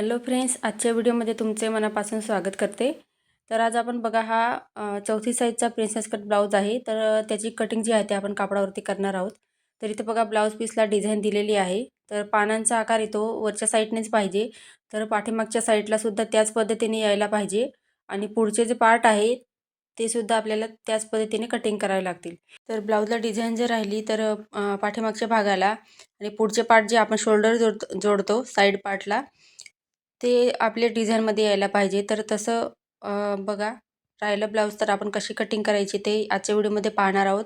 Hello friends आजच्या व्हिडिओमध्ये तुमचे मनापासून स्वागत करते. तर आज आपण बघा हा चौथी साईजचा प्रिन्सेस कट ब्लाऊज आहे. तर त्याची कटिंग जी आहे ते आपण कापडावरती करणार आहोत. तर इथे बघा ब्लाऊज पीसला डिझाईन दिलेली आहे. तर पानांचा आकार येतो वरच्या साईडनेच पाहिजे. तर पाठीमागच्या साईडलासुद्धा त्याच पद्धतीने यायला पाहिजे. आणि पुढचे जे पार्ट आहे ते सुद्धा आपल्याला त्याच पद्धतीने कटिंग करावे लागतील. तर ब्लाऊजला डिझाईन जर राहिली तर पाठीमागच्या भागाला आणि पुढचे पार्ट जे आपण शोल्डर जोड जोडतो साईड पार्टला ते आपल्या डिझाईनमध्ये यायला पाहिजे. तर तसं बघा राहिलं ब्लाऊज तर आपण कशी कटिंग करायची ते आजच्या व्हिडिओमध्ये पाहणार आहोत.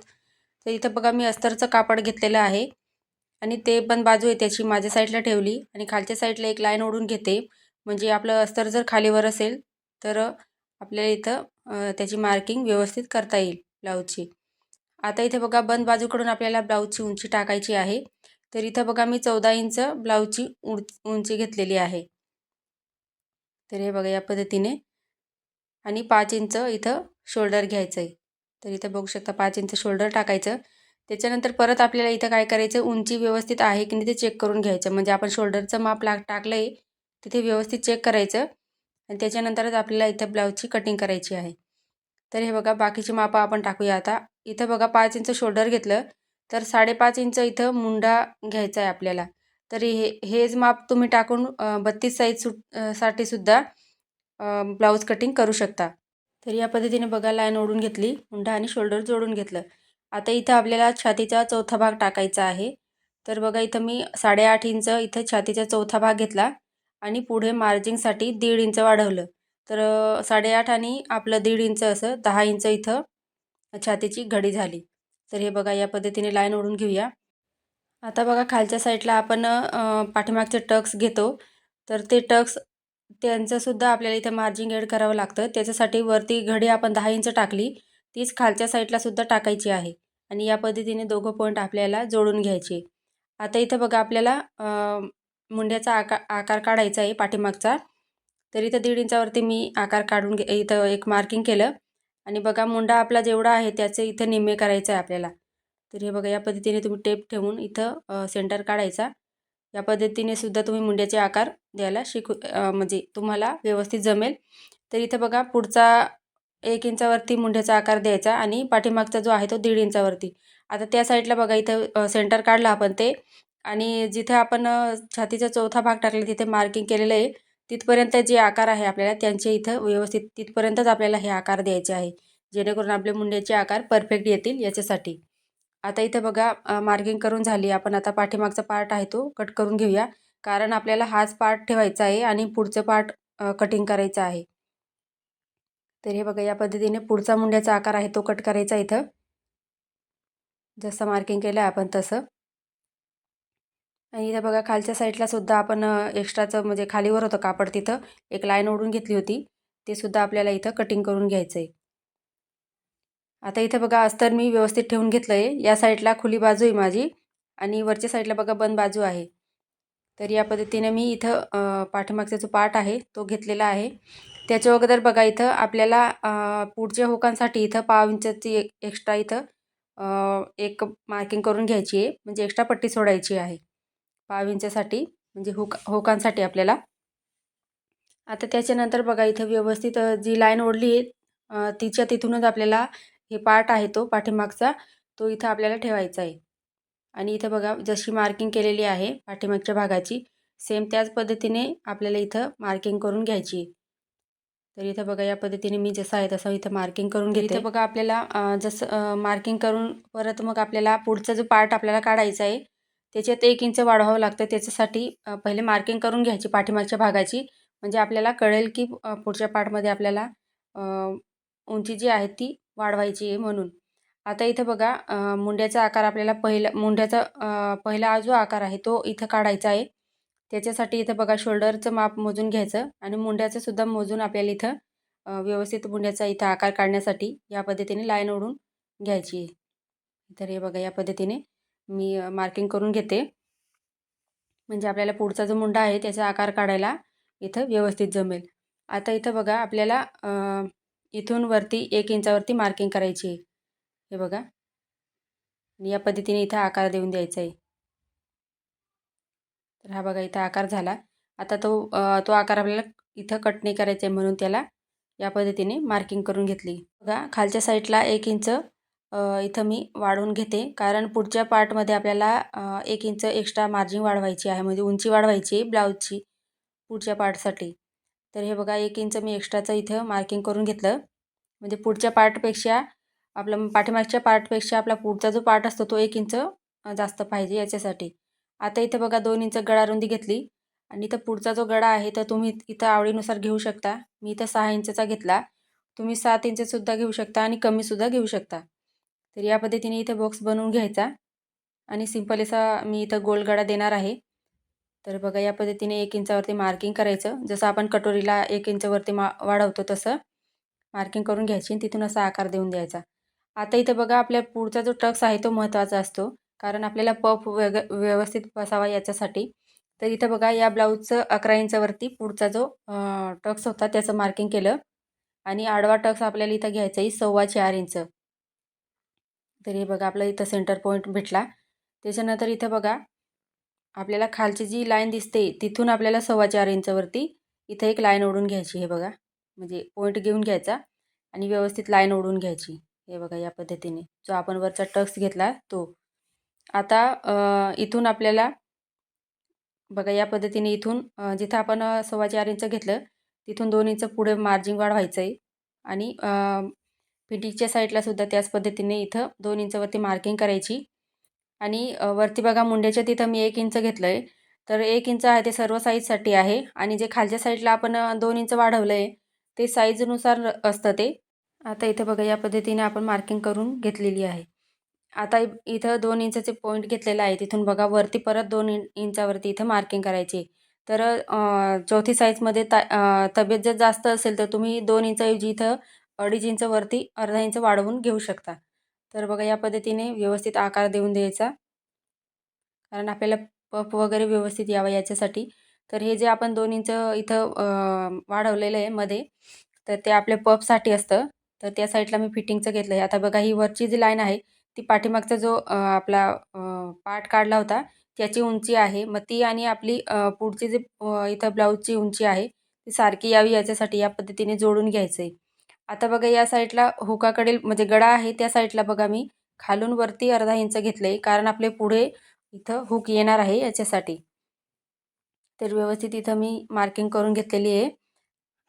तर इथं बघा मी अस्तरचं कापड घेतलेलं आहे. आणि ते पण बाजू आहे त्याची माझ्या साईडला ठेवली. आणि खालच्या साईडला एक लाईन ओढून घेते. म्हणजे आपलं अस्तर जर खालीवर असेल तर आपल्याला इथं त्याची मार्किंग व्यवस्थित करता येईल ब्लाऊजची आता इथे बघा बंद बाजूकडून आपल्याला ब्लाऊजची उंची टाकायची आहे. तर इथं बघा मी चौदा इंच ब्लाऊजची उंची घेतलेली आहे. तर हे बघा या पद्धतीने. आणि पाच इंच इथं शोल्डर घ्यायचं आहे तर इथं बघू शकता पाच इंच शोल्डर टाकायचं. त्याच्यानंतर परत आपल्याला इथं काय करायचं? उंची व्यवस्थित आहे की नाही ते चेक करून घ्यायचं. म्हणजे आपण शोल्डरचं माप ला टाकलं आहे तिथे व्यवस्थित चेक करायचं. आणि त्याच्यानंतरच आपल्याला इथं ब्लाऊजची कटिंग करायची आहे. तर हे बघा बाकीची मापं आपण टाकूया आता. इथं बघा पाच इंच शोल्डर घेतलं तर साडेपाच इंच इथं मुंडा घ्यायचा आहे आपल्याला. तरी हे हेच माप तुम्ही टाकून बत्तीस साईज सु साठी सुद्धा ब्लाऊज कटिंग करू शकता. तर या पद्धतीने बघा लाईन ओढून घेतली मुंडा आणि शोल्डर जोडून घेतलं. आता इथं आपल्याला छातीचा चौथा भाग टाकायचा आहे. तर बघा इथं मी साडेआठ इंच इथं छातीचा चौथा भाग घेतला आणि पुढे मार्जिंगसाठी दीड इंच वाढवलं. तर साडेआठ आणि आपलं दीड इंच असं दहा इंच इथं छातीची घडी झाली. तर हे बघा या पद्धतीने लाईन ओढून घेऊया. आता बघा खालच्या साईडला आपण पाठीमागचे टक्स घेतो. तर ते टक्स त्यांचंसुद्धा आपल्याला इथं मार्जिंग ॲड करावं लागतं. त्याच्यासाठी वरती घडी आपण दहा इंच टाकली तीच खालच्या साईडलासुद्धा टाकायची आहे. आणि या पद्धतीने दोघं पॉईंट आपल्याला जोडून घ्यायचे. आता इथं बघा आपल्याला मुंड्याचा आकार आकार काढायचा आहे पाठीमागचा. तर इथं दीड इंचावरती मी आकार काढून घे इथं एक मार्किंग केलं. आणि बघा मुंडा आपला जेवढा आहे त्याचे इथं निम्मे करायचं आहे आपल्याला. तर हे बघा या पद्धतीने तुम्ही टेप ठेवून इथं सेंटर काढायचा. या पद्धतीने सुद्धा तुम्ही मुंड्याचे आकार द्यायला शिकू म्हणजे तुम्हाला व्यवस्थित जमेल. तर इथं बघा पुढचा एक इंचावरती मुंड्याचा आकार द्यायचा आणि पाठीमागचा जो आहे तो दीड इंचावरती. आता त्या साईडला बघा इथं सेंटर काढला आपण ते. आणि जिथे आपण छातीचा चौथा भाग टाकला तिथे मार्किंग केलेलं आहे. तिथपर्यंत जे आकार आहे आपल्याला त्यांचे इथं व्यवस्थित तिथपर्यंतच आपल्याला हे आकार द्यायचे आहे. जेणेकरून आपले मुंड्याचे आकार परफेक्ट येतील याच्यासाठी. आता इथं बघा मार्किंग करून झाली. आपण आता पाठीमागचा पार्ट आहे तो कट करून घेऊया. कारण आपल्याला हाच पार्ट ठेवायचा आहे आणि पुढचं पार्ट कटिंग करायचं आहे. तर हे बघा या पद्धतीने पुढचा मुंड्याचा आकार आहे तो कट करायचा इथं. जसं मार्किंग केलं आहे आपण तसं. आणि इथं बघा खालच्या साईडला सुद्धा आपण एक्स्ट्राचं म्हणजे खालीवर होतं कापड तिथं. एक लाईन ओढून घेतली होती. ते सुद्धा आपल्याला इथं कटिंग करून घ्यायचं आहे आता इथं बघा अस्तर मी व्यवस्थित ठेवून घेतलं आहे या साईडला खुली बाजू आहे माझी आणि वरच्या साईडला बघा बंद बाजू आहे. तर या पद्धतीने मी इथं पाठीमागचा जो पार्ट आहे तो घेतलेला आहे. त्याच्या अगोदर बघा इथं आपल्याला पुढच्या होकांसाठी इथं पाव इंचाची एक एक्स्ट्रा इथं एक मार्किंग करून घ्यायची आहे. म्हणजे एक्स्ट्रा पट्टी सोडायची आहे. पाव इंचासाठी म्हणजे हुक होकांसाठी आपल्याला. आता त्याच्यानंतर बघा इथं व्यवस्थित जी लाईन ओढली आहे तिच्या तिथूनच आपल्याला हे पार्ट आहे तो पाठीमागचा तो इथं आपल्याला ठेवायचा आहे. आणि इथं बघा जशी मार्किंग केलेली आहे पाठीमागच्या भागाची सेम त्याच पद्धतीने आपल्याला इथं मार्किंग करून घ्यायची तर इथं बघा या पद्धतीने मी जसं आहे तसं इथं मार्किंग करून घेते इथं बघा आपल्याला जसं मार्किंग करून परत मग आपल्याला पुढचा जो पार्ट आपल्याला काढायचा आहे त्याच्यात एक इंच वाढवावं लागतं. त्याच्यासाठी पहिले मार्किंग करून घ्यायची पाठीमागच्या भागाची. म्हणजे आपल्याला कळेल की पुढच्या पार्टमध्ये आपल्याला उंची जी आहे ती वाढवायची आहे म्हणून. आता इथं बघा मुंड्याचा आकार आपल्याला पहिला मुंड्याचा पहिला जो आकार आहे तो इथं काढायचा आहे. त्याच्यासाठी इथं बघा शोल्डरचं माप मोजून घ्यायचं आणि मुंड्याचं सुद्धा मोजून आपल्याला इथं व्यवस्थित मुंड्याचा इथं आकार काढण्यासाठी या पद्धतीने लाईन ओढून घ्यायची आहे. तर हे बघा या पद्धतीने मी मार्किंग करून घेते. म्हणजे आपल्याला पुढचा जो मुंडा आहे त्याचा आकार काढायला इथं व्यवस्थित जमेल. आता इथं बघा आपल्याला इथून वरती एक इंचावरती मार्किंग करायची आहे. हे बघा. या पद्धतीने इथं आकार देऊन द्यायचा आहे. तर हा बघा इथं आकार झाला. आता तो तो आकार आपल्याला इथं कट नाही करायचा आहे म्हणून त्याला या पद्धतीने मार्किंग करून घेतली. बघा खालच्या साईडला एक इंच इथं मी वाढवून घेते. कारण पुढच्या पार्टमध्ये आपल्याला एक इंच एक्स्ट्रा मार्जिन वाढवायची आहे. म्हणजे उंची वाढवायची ब्लाऊजची पुढच्या पार्टसाठी तर हे बघा एक इंच मी एक्स्ट्राचं इथं मार्किंग करून घेतलं. म्हणजे पुढच्या पार्टपेक्षा आपलं पाठीमागच्या पार्टपेक्षा आपला पुढचा जो पार्ट असतो तो एक इंच जास्त पाहिजे याच्यासाठी. आता इथं बघा दोन इंच गळा रुंदी घेतली. आणि इथं पुढचा जो गळा आहे तर तुम्ही इथं आवडीनुसार घेऊ शकता. मी इथं सहा इंचचा घेतला. तुम्ही सात इंचसुद्धा घेऊ शकता आणि कमीसुद्धा घेऊ शकता. तर या पद्धतीने इथं बॉक्स बनवून घ्यायचा. आणि सिंपल असा मी इथं गोल गळा देणार आहे. तर बघा या पद्धतीने एक इंचावरती मार्किंग करायचं. जसं आपण कटोरीला एक इंचावरती मा वाढवतो तसं मार्किंग करून घ्यायची आणि तिथून असा आकार देऊन द्यायचा. आता इथं बघा आपल्या पुढचा जो टक्स आहे तो महत्त्वाचा असतो. कारण आपल्याला पफ वेग व्यवस्थित बसावा याच्यासाठी. तर इथं बघा या ब्लाऊजचं अकरा इंचावरती पुढचा जो टक्स होता त्याचं मार्किंग केलं. आणि आडवा टक्स आपल्याला इथं घ्यायचा आहे सव्वा चार इंच. तर हे बघा आपला इथं सेंटर पॉईंट भेटला. त्याच्यानंतर इथं बघा आपल्याला खालची जी लाईन दिसते तिथून आपल्याला सव्वा चार इंचवरती इथं एक लाईन ओढून घ्यायची हे बघा. म्हणजे पॉईंट घेऊन घ्यायचा आणि व्यवस्थित लाईन ओढून घ्यायची हे बघा या पद्धतीने. जो आपण वरचा टक्स घेतला तो. आता इथून आपल्याला बघा या पद्धतीने इथून जिथं आपण सव्वा चार इंच घेतलं तिथून दोन इंच पुढे मार्जिन वाढवायचं आहे आणि फिटिंगच्या साईडलासुद्धा त्याच पद्धतीने इथं दोन इंचवरती मार्किंग करायची. आणि वरती बघा मुंड्याच्या तिथं मी एक इंच घेतलं आहे तर एक इंच आहे ते सर्व साईजसाठी आहे आणि जे खालच्या साईडला आपण दोन इंच वाढवलं आहे ते साईजनुसार असतं ते. आता इथं बघा या पद्धतीने आपण मार्किंग करून घेतलेली आहे. आता इथं दोन इंचाचे पॉईंट घेतलेला आहे. तिथून बघा वरती परत दोन इंचावरती इथं मार्किंग करायची. तर चौथी साईजमध्ये ता तब्येत जर जास्त असेल तर तुम्ही दोन इंचाऐवजी इथं अडीच इंच वरती अर्धा इंच वाढवून घेऊ शकता. तर बघा या पद्धतीने व्यवस्थित आकार देऊन द्यायचा. कारण आपल्याला पफ वगैरे व्यवस्थित यावा याच्यासाठी. तर हे जे आपण दोन इंच इथं वाढवलेलं आहे मध्ये तर ते आपल्या पफसाठी असतं. तर त्या साईडला मी फिटिंगचं घेतलं आहे आता बघा ही वरची जी लाईन आहे ती पाठीमागचा जो आपला पार्ट काढला होता त्याची उंची आहे. मग ती आणि आपली पुढची जी इथं ब्लाऊजची उंची आहे ती सारखी यावी याच्यासाठी या पद्धतीने जोडून घ्यायचं आहे आता बघा या साईडला हुकाकडील म्हणजे गडा आहे त्या साईडला बघा मी. खालून वरती अर्धा इंच घेतलं आहे कारण आपले पुढे इथं हुक येणार आहे याच्यासाठी. तर व्यवस्थित इथं मी मार्किंग करून घेतलेली आहे.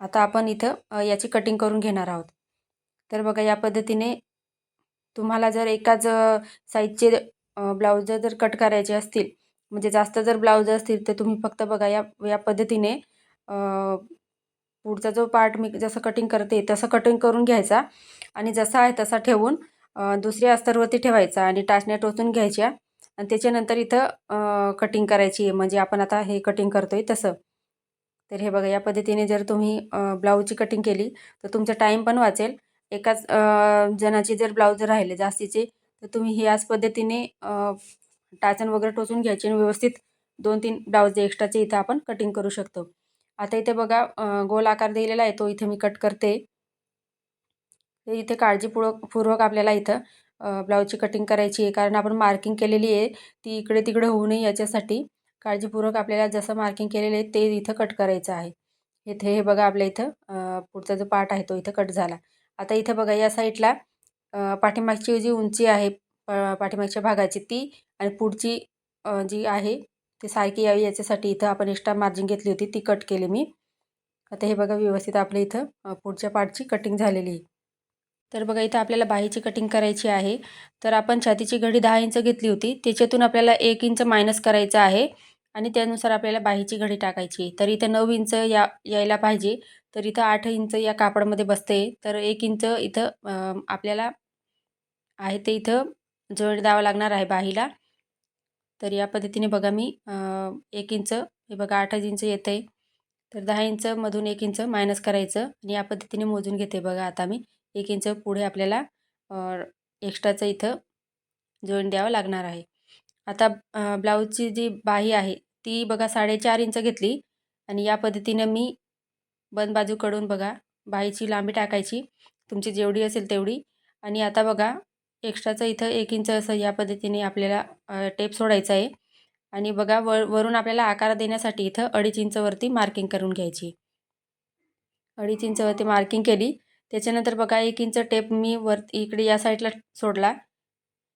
आता आपण इथं याची कटिंग करून घेणार आहोत. तर बघा या पद्धतीने तुम्हाला जर एकाच साईजचे ब्लाऊज जर कट करायचे असतील म्हणजे जास्त जर ब्लाऊज असतील तर तुम्ही फक्त बघा या या पद्धतीने पुढचा जो पार्ट मी जसं कटिंग करते तसं कटिंग करून घ्यायचा आणि जसा आहे तसा ठेवून दुसऱ्या अस्तरवरती ठेवायचा आणि टाचण्या टोचून घ्यायच्या. आणि त्याच्यानंतर इथं कटिंग करायची आहे. म्हणजे आपण आता हे कटिंग करतो आहे तसं. तर हे बघा या पद्धतीने जर तुम्ही ब्लाऊजची कटिंग केली तर तुमचा टाईम पण वाचेल. एकाच जणाचे जर ब्लाऊज राहिले जास्तीचे तर तुम्ही ह्याच पद्धतीने टाचन वगैरे टोचून घ्यायची आणि व्यवस्थित दोन तीन ब्लाऊज एक्स्ट्राचे इथं आपण कटिंग करू शकतो. आता इथे बघा गोल आकार दिलेला आहे तो इथे मी कट करते. इथे काळजीपूर्वक पूर्वक आपल्याला इथं ब्लाऊजची कटिंग करायची आहे कारण आपण मार्किंग केलेली आहे ती इकडे तिकडे होऊ नये याच्यासाठी. काळजीपूर्वक आपल्याला जसं मार्किंग केलेलं आहे ते इथं कट करायचं आहे. इथे हे बघा आपल्या इथं पुढचा जो पार्ट आहे तो इथं कट झाला. आता इथं बघा या साईडला पाठीमागची जी उंची आहे पाठीमागच्या भागाची ती आणि पुढची जी आहे ती सारखी यावी याच्यासाठी इथं आपण एक्स्ट्रा मार्जिन घेतली होती ती कट केली मी. आता हे बघा व्यवस्थित आपल्या इथं पुढच्या पार्टची कटिंग झालेली आहे. तर बघा इथं आपल्याला बाहीची कटिंग करायची आहे. तर आपण छातीची घडी दहा इंच घेतली होती त्याच्यातून आपल्याला एक इंच मायनस करायचं आहे आणि त्यानुसार आपल्याला बाहीची घडी टाकायची तर इथं नऊ इंच या यायला पाहिजे. तर इथं आठ इंच या कापडामध्ये बसते. तर एक इंच इथं आपल्याला आहे ते इथं जोड द्यावं लागणार आहे बाहीला. तर या पद्धतीने बघा मी एक इंच हे बघा आठ इंच येतं आहे तर दहा इंचमधून एक इंच मायनस करायचं आणि या पद्धतीने मोजून घेते बघा आता मी. एक इंच पुढे आपल्याला एक्स्ट्राचं इथं जॉईन द्यावं लागणार आहे. आता ब्लाऊजची जी बाही आहे ती बघा साडेचार इंच घेतली आणि या पद्धतीनं मी बंद बाजूकडून बघा बाहीची लांबी टाकायची. तुमची जेवढी असेल तेवढी. आणि आता बघा एक्स्ट्राचं इथं एक इंच असं या पद्धतीने आपल्याला टेप सोडायचं आहे. आणि बघा वर वरून आपल्याला आकार देण्यासाठी इथं अडीच इंचवरती मार्किंग करून घ्यायची. अडीच इंचवरती मार्किंग केली. त्याच्यानंतर बघा एक इंच टेप मी वर इकडे या साईडला सोडला.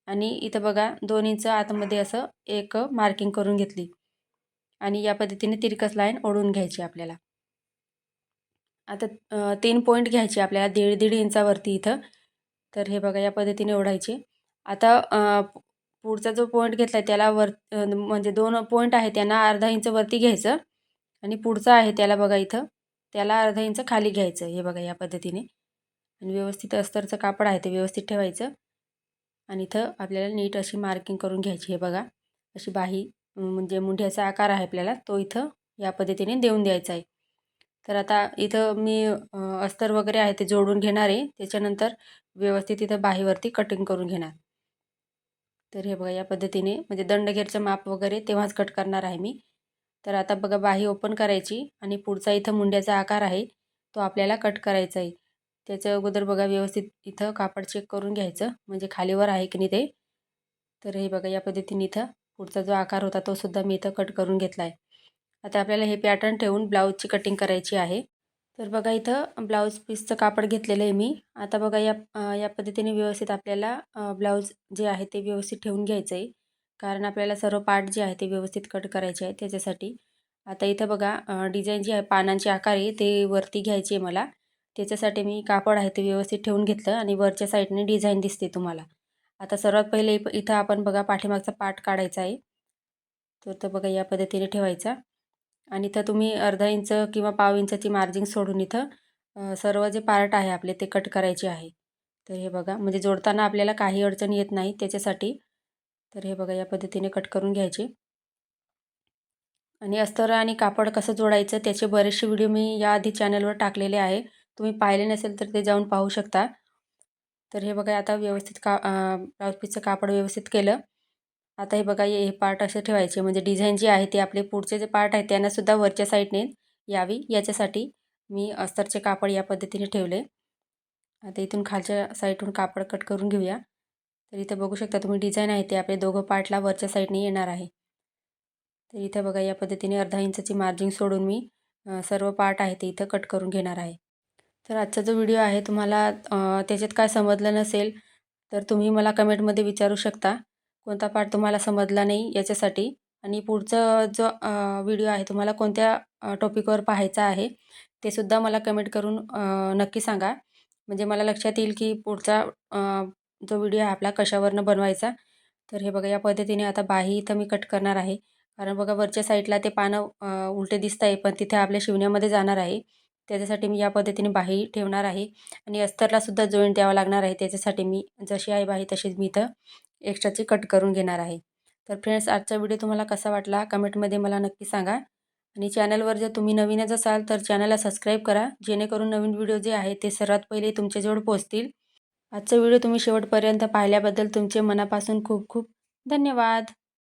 आणि इथं बघा दोन इंच आतमध्ये असं एक मार्किंग करून घेतली. आणि या पद्धतीने तिरकस लाईन ओढून घ्यायची आपल्याला. आता तीन पॉईंट घ्यायची आपल्याला दीड दीड इंचावरती इथं. तर हे बघा या पद्धतीने ओढायचे. आता पुढचा जो पॉईंट घेतला आहे त्याला वर म्हणजे दोन पॉईंट आहे त्यांना अर्धा इंच वरती घ्यायचं. आणि पुढचा आहे त्याला बघा इथं त्याला अर्धा इंच खाली घ्यायचं हे बघा या पद्धतीने. आणि व्यवस्थित अस्तरचं कापड आहे ते व्यवस्थित ठेवायचं. आणि इथं आपल्याला नीट अशी मार्किंग करून घ्यायची हे बघा. अशी बाही म्हणजे मुंढ्याचा आकार आहे आपल्याला तो इथं या पद्धतीने देऊन द्यायचा आहे. तर आता इथं मी अस्तर वगैरे आहे ते जोडून घेणार आहे. त्याच्यानंतर व्यवस्थित इथं बाहीवरती कटिंग करून घेणार. तर हे बघा या पद्धतीने म्हणजे दंडघेरचं माप वगैरे तेव्हाच कट करणार आहे मी. तर आता बघा बाही ओपन करायची आणि पुढचा इथं मुंड्याचा आकार आहे तो आपल्याला कट करायचा आहे. त्याच्या अगोदर बघा व्यवस्थित इथं कापड चेक करून घ्यायचं म्हणजे खालीवर आहे की नाही ते. तर हे बघा या पद्धतीने इथं पुढचा जो आकार होता तो सुद्धा मी इथं कट करून घेतला आहे. आता आपल्याला हे पॅटर्न ठेवून ब्लाऊजची कटिंग करायची आहे. तर बघा इथं ब्लाऊज पीसचं कापड घेतलेलं आहे मी. आता बघा या या पद्धतीने व्यवस्थित आपल्याला ब्लाऊज जे आहे ते व्यवस्थित ठेवून घ्यायचं आहे. कारण आपल्याला सर्व पार्ट जे आहे ते व्यवस्थित कट करायचे आहे त्याच्यासाठी. आता इथं बघा डिझाईन जी आहे पानांचे आकार आहे ते वरती घ्यायची आहे मला. त्याच्यासाठी मी कापड आहे ते व्यवस्थित ठेवून घेतलं आणि वरच्या साईडने डिझाईन दिसते तुम्हाला. आता सर्वात पहिले इथं आपण बघा पाठीमागचा पार्ट काढायचा आहे. तर तो बघा या पद्धतीने ठेवायचा. आणि इथं तुम्ही अर्धा इंच किंवा पाव इंचाची मार्जिंग सोडून इथं सर्व जे पार्ट आहे आपले ते कट करायचे आहे. तर हे बघा म्हणजे जोडताना आपल्याला काही अडचण येत नाही त्याच्यासाठी. तर हे बघा या पद्धतीने कट करून घ्यायचे. आणि अस्तर आणि कापड कसं जोडायचं त्याचे बरेचसे व्हिडिओ मी याआधी चॅनलवर टाकलेले आहे. तुम्ही पाहिले नसेल तर ते जाऊन पाहू शकता. तर हे बघा आता व्यवस्थित का ब्लाऊज पीसचं कापड व्यवस्थित केलं. आता हे बघा हे पार्ट असे ठेवायचे. म्हणजे डिझाईन जी आहे ते आपले पुढचे जे पार्ट आहेत त्यांनासुद्धा वरच्या साईडने यावी. याच्यासाठी मी अस्तरचे कापड या पद्धतीने ठेवले. आता इथून खालच्या साईडून कापड कट करून घेऊया. तर इथं बघू शकता तुम्ही डिझाईन आहे ते आपले दोघं पार्टला वरच्या साईडने येणार आहे. तर इथं बघा या पद्धतीने अर्धा इंचाची मार्जिंग सोडून मी सर्व पार्ट आहे ते इथं कट करून घेणार आहे. तर आजचा जो व्हिडिओ आहे तुम्हाला त्याच्यात काय समजलं नसेल तर तुम्ही मला कमेंटमध्ये विचारू शकता. कोणता पार्ट तुम्हाला समजला नाही याच्यासाठी. आणि पुढचं जो व्हिडिओ आहे तुम्हाला कोणत्या टॉपिकवर पाहायचा आहे ते सुद्धा मला कमेंट करून नक्की सांगा. म्हणजे मला लक्षात येईल की पुढचा जो व्हिडिओ आहे आपला कशावरनं बनवायचा. तर हे बघा या पद्धतीने आता बाही इथं मी कट करणार आहे. कारण बघा वरच्या साईडला ते पानं उलटे दिसत आहे पण तिथे आपल्या शिवण्यामध्ये जाणार आहे. त्याच्यासाठी मी या पद्धतीने बाही ठेवणार आहे. आणि अस्तरलासुद्धा जॉईंट द्यावा लागणार आहे. त्याच्यासाठी मी जशी आहे बाही तशीच मी इथं एक्स्ट्राचे कट करून घेणार आहे. तर फ्रेंड्स आजचा व्हिडिओ तुम्हाला कसा वाटला? कमेंटमध्ये मला नक्की सांगा. आणि चॅनलवर जर तुम्ही नवीनच असाल तर चॅनलला सबस्क्राईब करा. जेणेकरून नवीन व्हिडिओ जे आहे ते सर्वात पहिले तुमच्याजवळ पोहोचतील. आजचा व्हिडिओ तुम्ही शेवटपर्यंत पाहिल्याबद्दल तुमचे मनापासून खूप खूप धन्यवाद.